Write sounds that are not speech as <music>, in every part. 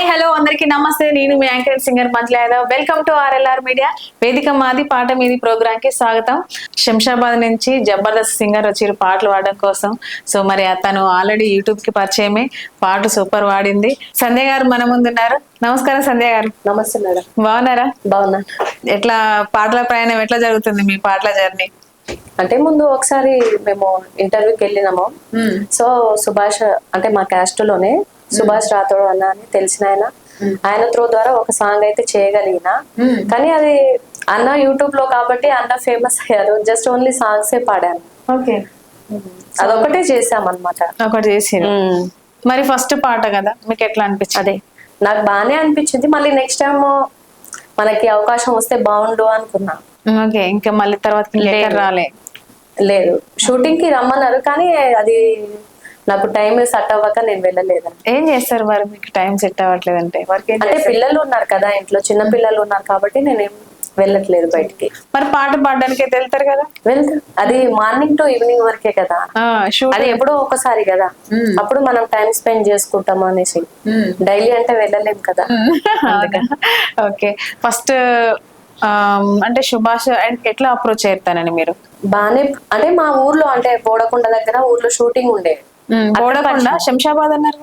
Hi hello అందరికీ నమస్తే. నేను మీ anchor singer Mantla Yadav. Welcome to RLR media. వేదిక మాది పాట మీది ప్రోగ్రామ్కి స్వాగతం. శంషాబాద్ నుంచి జబర్దస్త్ సింగర్ వచ్చారు పాటలు పాడడం కోసం. సో మరి తను ఆల్రెడీ యూట్యూబ్కి పరిచయమే. పాట సూపర్ పాడింది. సంధ్య గారు మన ముందున్నారు నమస్కారం సంధ్య గారు. నమస్తే మేడం. బాగున్నారా? బాగున్నా. ఎట్లా పాటల ప్రయాణం ఎట్లా జరుగుతుంది మీ పాటల జర్నీ? అంటే ముందు ఒకసారి మేము ఇంటర్వ్యూకి వెళ్ళినాము. సో సుభాష్ అంటే మా క్యాస్ట్లోనే సుభాష్ రాథోడ్ అన్న అని తెలిసిన ఆయన. ఆయన త్రో ద్వారా ఒక సాంగ్ అయితే చేయగలిగిన. కానీ అది అన్న యూట్యూబ్లో కాబట్టి అన్న ఫేమస్ అయ్యారు. జస్ట్ ఓన్లీ సాంగ్స్ ఏ పాడాను. ఓకే. అదొకటే చేసాం అనమాట ఒకటి చేసి మరి ఫస్ట్ పాట కదా మీకు ఎట్లా అనిపించింది? అదే. నాకు బాగానే అనిపించింది. మళ్ళీ నెక్స్ట్ టైం మనకి అవకాశం వస్తే బాగుండు అనుకున్నా. ఓకే. ఇంకా మళ్ళీ తర్వాత లెటర్ రాలే. లేదు. షూటింగ్కి రమ్మన్నారు. కానీ అది నాకు టైం సెట్ అవ్వక నేను వెళ్ళలేదు? ఏం చేస్తారు మరి? మీకు టైం సెట్ అవ్వట్లేదంటే వర్క్ అంటే పిల్లలు ఉన్నారు కదా ఇంట్లో చిన్న పిల్లలు ఉన్నారు కాబట్టి నేనేం వెళ్ళట్లేదు బయటికి. మరి పాట పాడడానికి అయితే వెళ్తారు కదా? వెళ్తా. అది మార్నింగ్ టు ఈవినింగ్ వరకే కదా. అది ఎప్పుడో ఒకసారి కదా. అప్పుడు మనం టైం స్పెండ్ చేసుకుంటాం అనేసి. డైలీ అంటే వెళ్ళలేం కదా. ఓకే. ఫస్ట్ అంటే సుభాష్ అండ్ ఎట్లా అప్రోచ్ చేస్తానండి మీరు? బానే అంటే మా ఊర్లో అంటే బోడకొండ దగ్గర ఊర్లో షూటింగ్ ఉండే. బోడకొండ శంషాబాద్ అన్నారు?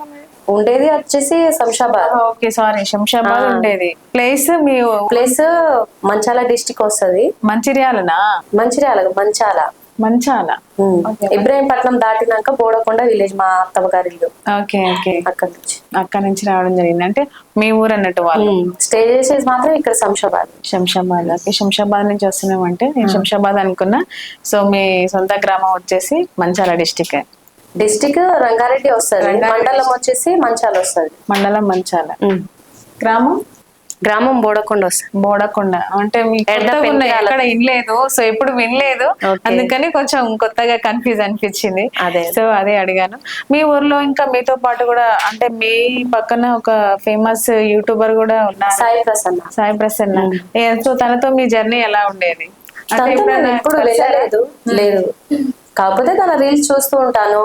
ఉండేది వచ్చేసి శంషాబాద్. ఓకే సారీ శంషాబాద్ ఉండేది. ప్లేస్ మీ ప్లేస్ మంచాల డిస్టిక్ వస్తది. మంచిర్యాలనా? మంచిర్యాల మంచాల. మంచాల. ఇబ్రాహీంపట్నం దాటినాక బోడకొండ విలేజ్ మా అత్తమ్మ గారి ఇల్లు. Okay okay. అక్కడ నుంచి. అక్కడ నుంచి రావడం జరిగింది. అంటే మీ ఊరు అన్నట్టు వాళ్ళు. స్టే చేసేది మాత్రం ఇక్కడ శంషాబాద్. శంషాబాద్. ఓకే శంషాబాద్ నుంచి వస్తున్నామంటే నేను శంషాబాద్ అనుకున్నా. సో మీ సొంత గ్రామం వచ్చేసి మంచాల డిస్టిక్. డిస్టిక్ రంగారెడ్డి వస్తది. మండలం వచ్చేసి మంచాల వస్తది. మండలం మంచాల. గ్రామం? గ్రామం బోడకొండ వస్తది. బోడకొండ. అంటే ఎక్కడ వినలేదు. సో ఎప్పుడు వినలేదు. అందుకని కొంచెం కొత్తగా కన్ఫ్యూజ్ అనిపించింది. అదే. సో అదే అడిగాను. మీ ఊర్లో ఇంకా మీతో పాటు కూడా అంటే మీ పక్కన ఒక ఫేమస్ యూట్యూబర్ కూడా ఉన్నారు సాయి ప్రసన్న. సాయి ప్రసన్న. సో తనతో మీ జర్నీ ఎలా ఉండేది? అంటే వెళ్ళలేదు. లేదు. కాకపోతే తన రీల్స్ చూస్తూ ఉంటాను.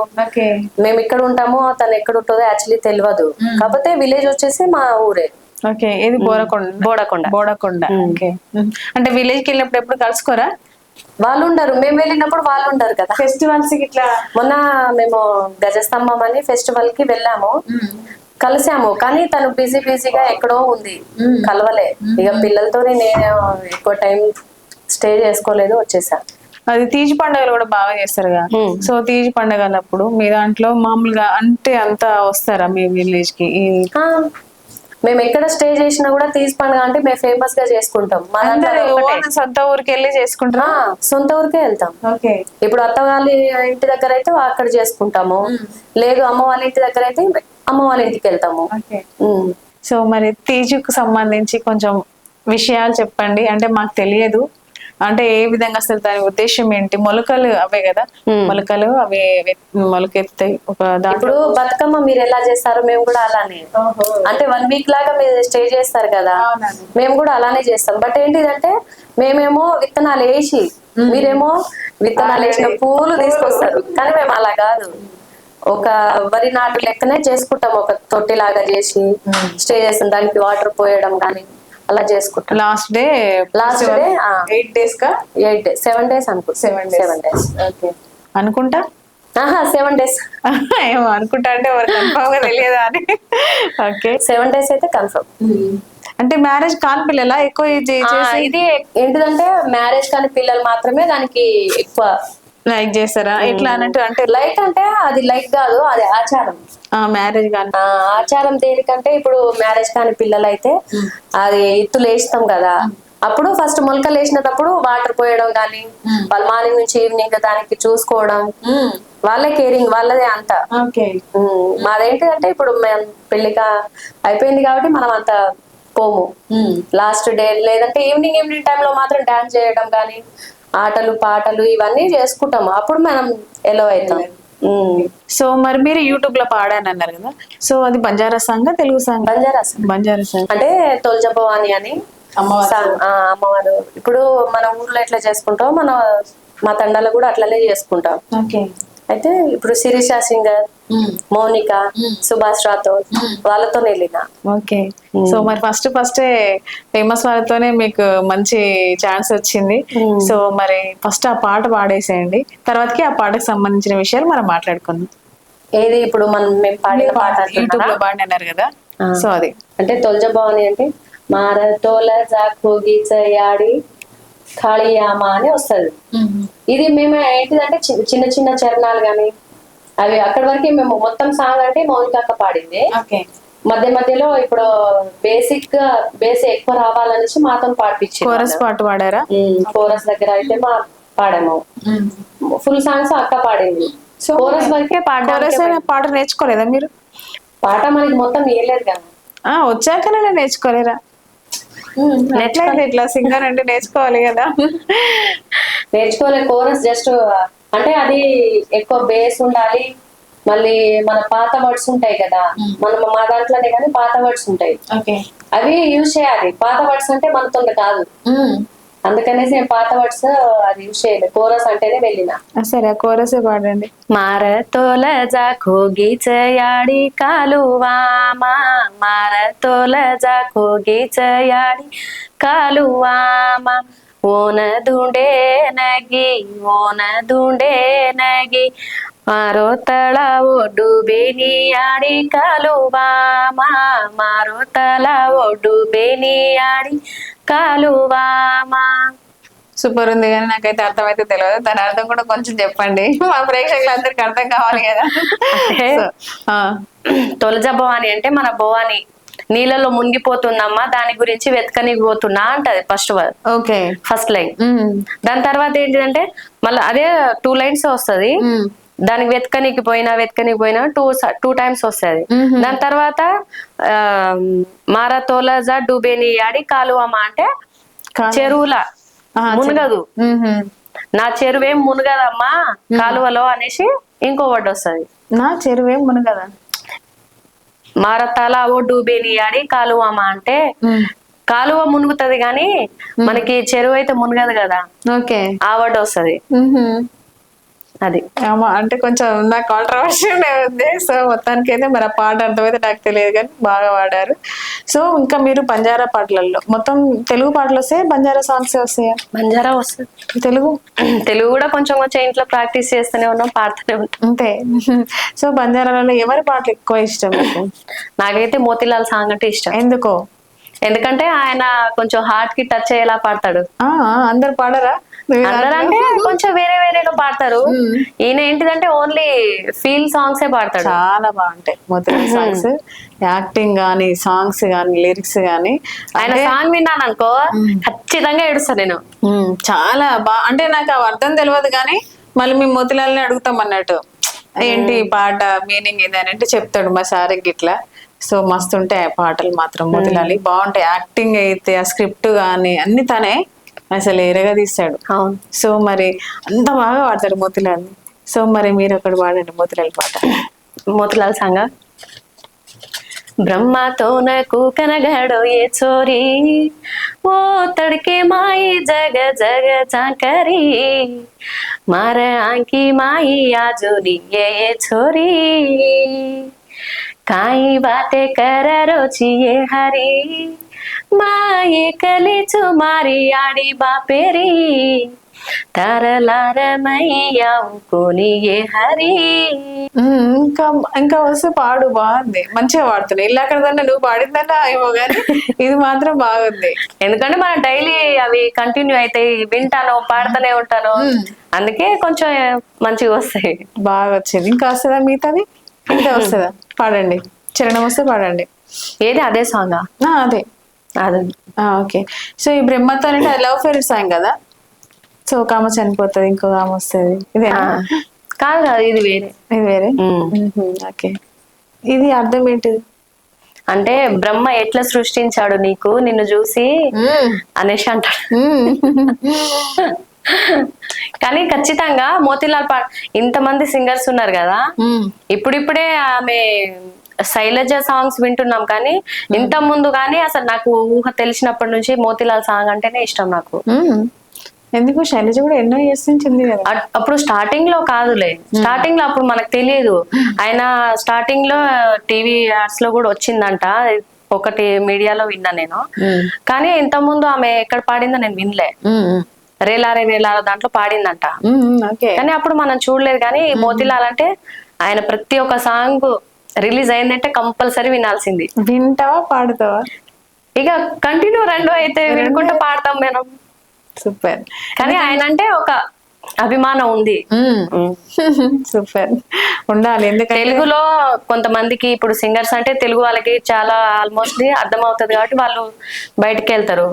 మేము ఇక్కడ ఉంటామో తను ఎక్కడ ఉంటుందో యాక్చువల్లీ తెలియదు కాకపోతే విలేజ్ వచ్చేసి మా ఊరే. ఓకే ఇది బోడకొండ. బోడకొండ. బోడకొండ. ఓకే. అంటే విలేజ్కి వెళ్ళినప్పుడు ఎప్పుడు కలుసుకోరా? వాళ్ళు ఉండరు మేము వెళ్ళినప్పుడు వాళ్ళు ఉండరు కదా. ఫెస్టివల్స్ ఇట్లా? మొన్న మేము గజస్తంభం అని ఫెస్టివల్కి వెళ్ళాము కలిసాము. కానీ తను బిజీ బిజీగా ఎక్కడో ఉంది. కలవలే. ఇక పిల్లలతోనే నేను ఎక్కువ టైం స్టే చేసుకోలేదు వచ్చేసా. అది తీజ్ పండుగలు కూడా బాగా చేస్తారుగా సో తీజ్ పండుగలప్పుడు మీ దాంట్లో మామూలుగా అంటే అంతా వస్తారా మీ విలేజ్కి? మేము ఎక్కడ స్టే చేసినా కూడా తీసి పండుగ అంటే మేము ఫేమస్గా చేసుకుంటాం. మా సొంత ఊరికి వెళ్ళి చేసుకుంటారా? ఆ, సొంత ఊరికే వెళ్తాం. ఓకే. ఇప్పుడు అత్త వాళ్ళ ఇంటి దగ్గర అయితే అక్కడ చేసుకుంటాము. లేదు అమ్మ వాళ్ళ ఇంటి దగ్గర అయితే అమ్మ వాళ్ళ ఇంటికి వెళ్తాము. సో మరి తీజుకు సంబంధించి కొంచెం విషయాలు చెప్పండి. అంటే మాకు తెలియదు. అంటే ఏ విధంగా అసలు దాని ఉద్దేశం ఏంటి? మొలకలు అవే కదా? మొలకలు అవి మొలకెత్తాయి ఒక ఇప్పుడు బతుకమ్మ మీరు ఎలా చేస్తారు మేము కూడా అలానే. అంటే వన్ వీక్ లాగా మీరు స్టే చేస్తారు కదా. మేము కూడా అలానే చేస్తాం. బట్ ఏంటిదంటే మేమేమో విత్తనాలు వేసి మీరేమో విత్తనాలు వేసిన పూలు తీసుకొస్తారు. కానీ మేము అలా కాదు. ఒక వరి నాటు లెక్కనే చేసుకుంటాం. ఒక తొట్టి లాగా చేసి స్టే చేస్తాం. దానికి వాటర్ పోయడం కానీ అలా చేసుకుంటాం. Last day last day eight days కా? ఎయిట్ డేస్ సెవెన్ డేస్ అనుకో seven days seven days okay అనుకుంటా? ఆహా సెవెన్ డేస్ <laughs> ఏమో అనుకుంటా అంటే ఎవరు కన్ఫర్మ్గా తెలియదా అని. ఓకే సెవెన్ డేస్ అయితే కన్ఫర్మ్ అంటే మ్యారేజ్ కాని పిల్లలా? ఎక్కువ ఇది ఏంటిదంటే మ్యారేజ్ కాని పిల్లలు మాత్రమే దానికి ఎక్కువ లైక్ చేస్తారా? ఎట్లా అన్నట్టు అంటే లైక్ అంటే అది లైక్ కాదు అది ఆచారం. మ్యారేజ్ కానీ. ఆచారం దేనికంటే ఇప్పుడు మ్యారేజ్ కాని పిల్లలు అయితే అది ఇత్తులు వేస్తాం కదా. అప్పుడు ఫస్ట్ మొలకలు వేసినప్పుడు వాటర్ పోయడం కానీ వాళ్ళ మార్నింగ్ నుంచి ఈవినింగ్ దానికి చూసుకోవడం. వాళ్ళే కేరింగ్ వాళ్ళదే అంత. ఉమ్, మాదేంటిదంటే ఇప్పుడు మేము పెళ్ళిగా అయిపోయింది కాబట్టి మనం అంత పోము. లాస్ట్ డే లేదంటే ఈవినింగ్ ఈవినింగ్ టైంలో మాత్రం డాన్స్ చేయడం కానీ ఆటలు పాటలు ఇవన్నీ చేసుకుంటాము. అప్పుడు మనం ఎలో అవుతాం. సో మరి మీరు యూట్యూబ్లో పాడాను అన్నారు కదా. సో అది Banjara song Telugu song? Banjara song. Banjara song. అంటే తొలజ భవాని అని అమ్మవారు. ఇప్పుడు మన ఊర్లో ఎట్లా చేసుకుంటాం మన మా తండాలో కూడా అట్లనే చేసుకుంటాం. ఓకే. అయితే ఇప్పుడు శిరీష సింగర్ మౌనిక సుభాష్ రాథోడ్ వాళ్ళతో వెళ్ళిన. ఓకే. సో మరి ఫస్ట్ ఫస్ట్ ఫేమస్ వాళ్ళతోనే మీకు మంచి ఛాన్స్ వచ్చింది. సో మరి ఫస్ట్ ఆ పాట పాడేసేయండి. తర్వాతకి ఆ పాటకు సంబంధించిన విషయాలు మనం మాట్లాడుకుందాం. ఏది ఇప్పుడు మనం మేము పాడిన పాట యూట్యూబ్? లో పాడిన అన్నారు కదా. సో అది. అంటే తొలజ భవాని అంటే మార తోల జాకోగి చయాడి ఖాళీయామా అని వస్తది. ఇది మేము ఏంటిదంటే చిన్న చిన్న చరణాలు గాని అవి అక్కడి వరకే మేము మొత్తం సాంగ్ అంటే మౌనిక అక్క పాడింది. మధ్య మధ్యలో ఇప్పుడు బేసిక్గా బేస్ ఎక్కువ రావాలనేసి మాతో పాడిపించింది కోరస్ పాట పాడారా? కోరస్ దగ్గర అయితే మా పాడాము. ఫుల్ సాంగ్స్ అక్క పాడింది. సో కోరస్ వరకే అయిన పాట నేర్చుకోలేదా మీరు? పాట మనకి మొత్తం వేయలేదు కదా. ఆ వచ్చాకనే నేర్చుకోలేరా? ఇట్లా సింగర్ అంటే నేర్చుకోవాలి కదా. నేర్చుకోలే కోరస్ జస్ట్ అంటే అది ఎక్కువ బేస్ ఉండాలి. మళ్ళీ మన పాత వర్డ్స్ ఉంటాయి కదా. మన మా దాంట్లోనే కానీ పాత వర్డ్స్ ఉంటాయి. అవి యూజ్ చేయాలి. పాత వర్డ్స్ అంటే మనతో కాదు. అందుకనేసి నేను పాత వర్డ్స్ అది యూజ్ చేయలేదు కోరస్ అంటేనే వెళ్ళిన. సరే కోరసే పాడండి. మార తోల జాకోగి చయాడి కాలువామా మార తోల జాకోగి చయాడి కాలువామా ఓన దుండే ನಗಿ ಓನ ದುಂಡೆ ನಗಿ ಮಾರೋ ತಳ ಒಡ್ಡು ಬೇನಿಯಾಡಿ ಕಾಲುವಾಮ ಮಾರೋ ತಳ ಒಡ್ಡು ಬೇನಿಯಾಡಿ కాలువామ సూపర్ ఉంది కానీ నాకైతే అర్థమైతే తెలియదు దాని అర్థం కూడా కొంచెం చెప్పండి మా ప్రేక్షకులందరికి అర్థం కావాలి కదా So, ఆ, తొలజ భవాని అంటే మన భవాని నీళ్ళలో మునిగిపోతుందమ్మా దాని గురించి వెతకనికి పోతున్నా అంటది ఫస్ట్ ఓకే. ఫస్ట్ లైన్ దాని తర్వాత ఏంటిదంటే మళ్ళీ అదే టూ లైన్స్ వస్తది. దానికి వెతకనికి పోయినా వెతకనికి పోయినా టూ టూ టైమ్స్ వస్తది. దాని తర్వాత ఆ, మారా తోలజా డూబేని ఆడి కాలువమ్మ అంటే చెరువుల. మునగదు. నా చెరువేం మునగదమ్మా కాలువలో అనేసి ఇంకో వర్డ్ వస్తది. నా చెరువేం మునగదా? మారతాల ఓ డూబేని ఆడి కాలువమ్మ అంటే కాలువ మునుగుతది గాని మనకి చెరువు అయితే మునగదు కదా. ఓకే ఆ వర్డ్ వస్తది ఉమ్హు. అది. ఆమా, అంటే కొంచెం నాకు కాంట్రవర్షియల్ ఉంది. సో మొత్తానికి అయితే మరి ఆ పాట అర్థమైతే నాకు తెలియదు కానీ బాగా వాడారు సో ఇంకా మీరు బంజారా పాటలలో మొత్తం తెలుగు పాటలు వస్తాయి? బంజారా సాంగ్స్ వస్తాయా? బంజారా వస్తుంది తెలుగు? తెలుగు కూడా కొంచెం కొంచెం ఇంట్లో ప్రాక్టీస్ చేస్తూనే ఉన్నాం పాడుతూనే ఉంటాం అంతే. సో బంజారాలలో ఎవరి పాటలు ఎక్కువ ఇష్టం మీకు? నాకైతే మోతిలాల్ సాంగ్ అంటే ఇష్టం. ఎందుకో? ఎందుకంటే ఆయన కొంచెం హార్ట్కి టచ్ అయ్యేలా పాడతాడు. ఆ, అందరు పాడరా? అందరూ అంటే కొంచెం వేరే వేరేగా పాడతారు. ఈయన ఏంటిదంటే ఓన్లీ ఫీల్ సాంగ్స్ ఏ పాడతాడు. చాలా బాగుంటాయి. మొత్తం సాంగ్స్ యాక్టింగ్ గానీ సాంగ్స్ గానీ లిరిక్స్ గానీ. ఆయన సాంగ్ విన్నాను అనుకో ఖచ్చితంగా ఏడుస్తాను నేను. చాలా బా అంటే నాకు అర్థం తెలియదు కానీ మళ్ళీ మేము మోతిలాల్ని అడుగుతాం అన్నట్టు. ఏంటి పాట మీనింగ్ ఏంది అని అంటే చెప్తాడు మా సార్ గిట్లా. సో మస్తు ఉంటాయి ఆ పాటలు మాత్రం మోతిలాలి బాగుంటాయి. యాక్టింగ్ అయితే ఆ స్క్రిప్ట్ కానీ అన్ని తనే అసలు ఎరగా తీస్తాడు అవును. సో మరి అంత బాగా పాడతాడు మోతిలాల్ని సో మరి మీరు ఒకటి పాడండి మోతిలాల్ పాట. మోతిలాల్ సాంగ్ బ్రహ్మతో నాకు కనగడో ఏ చోరీ? ఓ తడికే మాయి జగ జగ చాకరీ. మార ఆంకి మాయి ఆజోని ఏ छोरी काई बाते कर रोची ये हरी माये कली चुमारी आड़ी बापेरी तरलार मैया कोनी ये हरी ఉమ్, ఇంకా ఇంకా వస్తే పాడు బాగుంది మంచిగా పాడుతున్నాయి ఇల్లు అక్కడ దాన్ని నువ్వు పాడిందన్నా ఏమో కానీ ఇది మాత్రం బాగుంది ఎందుకంటే మనం డైలీ అవి కంటిన్యూ అయితే వింటాను పాడుతూనే ఉంటాను అందుకే కొంచెం మంచిగా వస్తాయి బాగా వచ్చింది ఇంకా వస్తుందా మిగతాది ఇంకా వస్తుందా? పాడండి. చరణం వస్తే పాడండి. ఏది? అదే సాంగ్? అదే. అదే. ఓకే. సో ఈ బ్రహ్మతో అంటే లవ్ ఫెయిర్ సాంగ్ కదా? సో ఒక ఆమె చనిపోతుంది ఇంకొక ఆమె వస్తుంది. ఇదే కాదు కాదు ఇది వేరే. ఇది వేరే? ఓకే. ఇది అర్థం ఏంటిది? అంటే బ్రహ్మ ఎట్లా సృష్టించాడు నీకు? నిన్ను చూసి అనేసి అంటాడు. <laughs> కానీ ఖచ్చితంగా మోతిలాల్ పా ఇంతమంది సింగర్స్ ఉన్నారు కదా. ఇప్పుడిప్పుడే ఆమె శైలజ సాంగ్స్ వింటున్నాం కానీ ఇంత ముందు కానీ అసలు నాకు ఊహ తెలిసినప్పటి నుంచి మోతిలాల్ సాంగ్ అంటేనే ఇష్టం నాకు. ఎందుకు? శైలజ కూడా ఎన్నో ఇయర్స్ నుంచి ఉంది కదా. అప్పుడు స్టార్టింగ్లో కాదులే. స్టార్టింగ్లో అప్పుడు మనకు తెలియదు. ఆయన స్టార్టింగ్లో టీవీ యాడ్స్లో కూడా వచ్చిందంట. ఒకటి మీడియాలో విన్నా నేను. కానీ ఇంత ముందు ఆమె ఎక్కడ పాడిందో నేను వినలే. రేలారే రేలార దాంట్లో పాడిందంట. కానీ అప్పుడు మనం చూడలేదు కానీ మోతిలాల్ అంటే ఆయన ప్రతి ఒక్క సాంగ్ రిలీజ్ అయిందంటే కంపల్సరీ వినాల్సింది. వింటావా పాడుతావా? ఇక కంటిన్యూ రెండు అయితే వినుకుంటూ పాడతాం మనం. సూపర్. కానీ ఆయన అంటే ఒక అభిమానం ఉంది. <laughs> సూపర్. ఉండాలి ఎందుకంటే తెలుగులో కొంతమందికి ఇప్పుడు సింగర్స్ అంటే తెలుగు వాళ్ళకి చాలా ఆల్మోస్ట్ అర్థం అవుతుంది కాబట్టి వాళ్ళు బయటకు వెళ్తారు.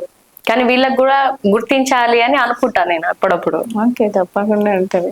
కానీ వీళ్ళకి కూడా గుర్తించాలి అని అనుకుంటా నేను అప్పుడప్పుడు. ఓకే తప్పకుండా ఉంటుంది.